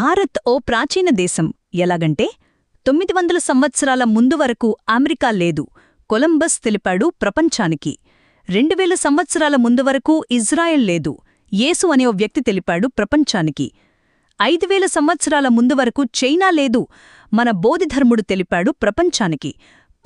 భారత్ ఓ ప్రాచీన దేశం. ఎలాగంటే తొమ్మిది వందల సంవత్సరాల ముందు వరకు అమెరికా లేదు. కొలంబస్ తెలిపాడు ప్రపంచానికి. రెండు వేల సంవత్సరాల ముందు వరకు ఇజ్రాయెల్ లేదు. యేసు అనే ఓ వ్యక్తి తెలిపాడు ప్రపంచానికి. ఐదు వేల సంవత్సరాల ముందు వరకు చైనా లేదు. మన బోధిధర్ముడు తెలిపాడు ప్రపంచానికి.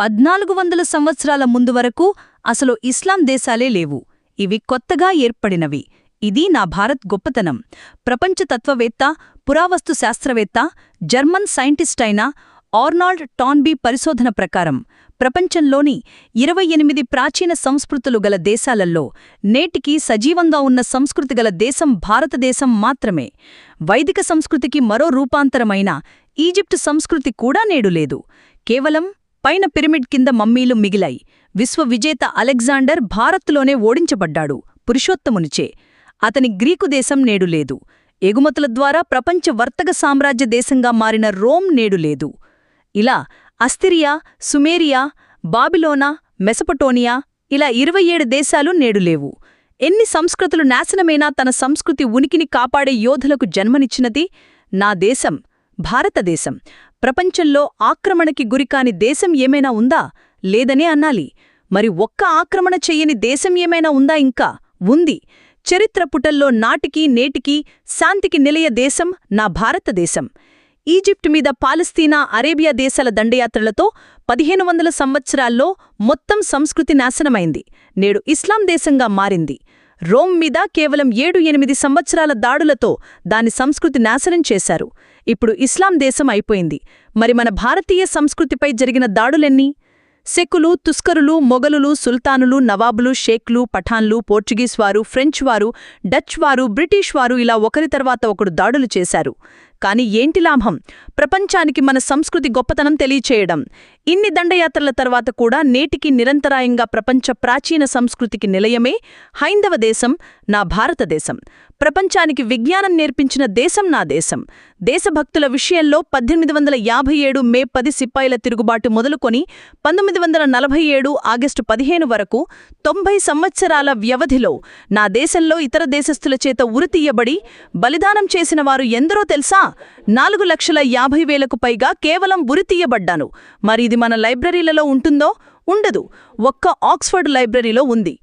పద్నాలుగు వందల సంవత్సరాల ముందు వరకు అసలు ఇస్లాం దేశాలే లేవు. ఇవి కొత్తగా ఏర్పడినవి. ఇది నా భారత్ గొప్పతనం. ప్రపంచ తత్వవేత్త పురావస్తు శాస్త్రవేత్త జర్మన్ సైంటిస్ట్ అయిన ఆర్నాల్డ్ టాన్బీ పరిశోధన ప్రకారం ప్రపంచంలోని ఇరవై ఎనిమిది ప్రాచీన సంస్కృతులు గల దేశాలలో నేటికి సజీవంగా ఉన్న సంస్కృతి గల దేశం భారతదేశం మాత్రమే. వైదిక సంస్కృతికి మరో రూపాంతరమైన ఈజిప్టు సంస్కృతి కూడా నేడు లేదు. కేవలం పైన పిరమిడ్ కింద మమ్మీలు మిగిలాయి. విశ్వవిజేత అలెగ్జాండర్ భారత్లోనే ఓడించబడ్డాడు పురుషోత్తమునిచే. అతని గ్రీకు దేశం నేడు లేదు. ఎగుమతుల ద్వారా ప్రపంచ వర్తక సామ్రాజ్య దేశంగా మారిన రోమ్ నేడు లేదు. ఇలా అస్తిరియా సుమేరియా బాబిలోనా మెసపటోనియా ఇలా ఇరవై ఏడు దేశాలు నేడు లేవు. ఎన్ని సంస్కృతులు నాశనమైనా తన సంస్కృతి ఉనికిని కాపాడే యోధులకు జన్మనిచ్చినది నా దేశం భారతదేశం. ప్రపంచంలో ఆక్రమణకి గురికాని దేశం ఏమైనా ఉందా? లేదనే అన్నాలి. మరి ఒక్క ఆక్రమణ చెయ్యని దేశం ఏమైనా ఉందా ఇంకా? ఉంది. చరిత్ర పుటల్లో నాటికి నేటికి శాంతికి నిలయ దేశం నా భారతదేశం. ఈజిప్ట్ మీద పాలస్తీనా అరేబియా దేశాల దండయాత్రలతో పదిహేను వందల సంవత్సరాల్లో మొత్తం సంస్కృతి నాశనమైంది. నేడు ఇస్లాం దేశంగా మారింది. రోమ్ మీద కేవలం ఏడు ఎనిమిది సంవత్సరాల దాడులతో దాని సంస్కృతి నాశనం చేశారు. ఇప్పుడు ఇస్లాం దేశం అయిపోయింది. మరి మన భారతీయ సంస్కృతిపై జరిగిన దాడులెన్నీ? సెక్కులు తుస్కరులు మొగలులు సుల్తానులు నవాబులు షేక్లు పఠాన్లు పోర్చుగీస్ వారు ఫ్రెంచ్ వారు డచ్ వారు బ్రిటిష్ వారు ఇలా ఒకరి తర్వాత ఒకడు దాడులు చేశారు. కాని ఏంటి లాభం? ప్రపంచానికి మన సంస్కృతి గొప్పతనం తెలియచేయడం. ఇన్ని దండయాత్రల తర్వాత కూడా నేటికి నిరంతరాయంగా ప్రపంచ ప్రాచీన సంస్కృతికి నిలయమే హైందవ దేశం నా భారతదేశం ప్రపంచానికి విజ్ఞానం నేర్పించిన దేశం నా దేశం. దేశభక్తుల విషయంలో పద్దెనిమిది వందల యాభై ఏడు మే పది సిప్పాయిల తిరుగుబాటు మొదలుకొని పంతొమ్మిది వందల నలభై ఏడు ఆగస్టు పదిహేను వరకు తొంభై సంవత్సరాల వ్యవధిలో నా దేశంలో ఇతర దేశస్థుల చేత ఉరితీయబడి బలిదానం చేసిన వారు ఎందరో తెలుసా? నాలుగు లక్షల యాభై వేలకు పైగా కేవలం ఉరితీయబడ్డాను మరి ఇది మన లైబ్రరీలలో ఉంటుందో ఉండదు. ఒక్క ఆక్స్ఫర్డ్ లైబ్రరీలో ఉంది.